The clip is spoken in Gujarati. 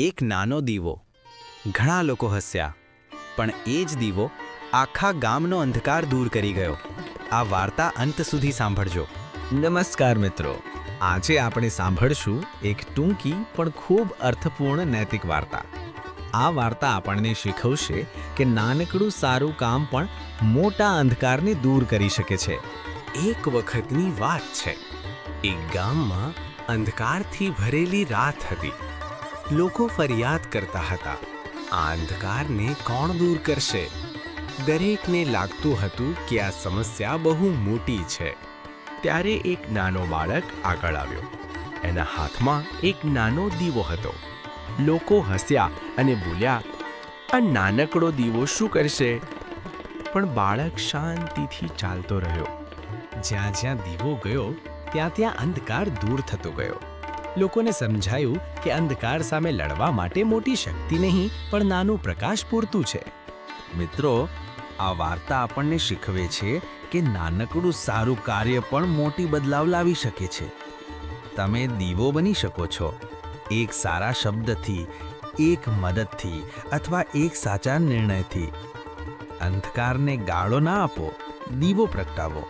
એક નાનો દીવો. ઘણા લોકો હસ્યા પણ એ જ દીવો આખા ગામનો અંધકાર દૂર કરી ગયો. આ વાર્તા અંત સુધી સાંભળજો. નમસ્કાર મિત્રો. આજે આપણે સાંભળશું એક ટૂંકી પણ ખૂબ અર્થપૂર્ણ નૈતિક વાર્તા. આ વાર્તા આપણને શીખવશે કે નાનકડું સારું કામ પણ મોટા અંધકારને દૂર કરી શકે છે. એક વખતની વાત છે. એક ગામમાં અંધકારથી ભરેલી રાત હતી. લોકો ફરિયાદ કરતા હતા. આ અંધકારને કોણ દૂર કરશે? દરેકને લાગતું હતું કે આ સમસ્યા બહુ મોટી છે. ત્યારે એક નાનો બાળક આગળ આવ્યો. એના હાથમાં એક નાનો દીવો હતો. લોકો હસ્યા અને બોલ્યા, આ નાનકડો દીવો શું કરશે? પણ બાળક શાંતિથી ચાલતો રહ્યો. જ્યાં જ્યાં દીવો ગયો, ત્યાં ત્યાં અંધકાર દૂર થતો ગયો. લોકોને સમજાયું કે અંધકાર સામે લડવા માટે મોટી શક્તિ નહીં, પણ નાનું પ્રકાશ પૂરતું છે. મિત્રો, આ વાર્તા આપણને શીખવે છે કે નાનકડું સારું કાર્ય પણ મોટી બદલાવ લાવી શકે છે. તમે દીવો બની શકો છો. એક સારા શબ્દથી, એક મદદથી અથવા એક સાચા નિર્ણયથી. અંધકારને ગાળો ના આપો, દીવો પ્રગટાવો.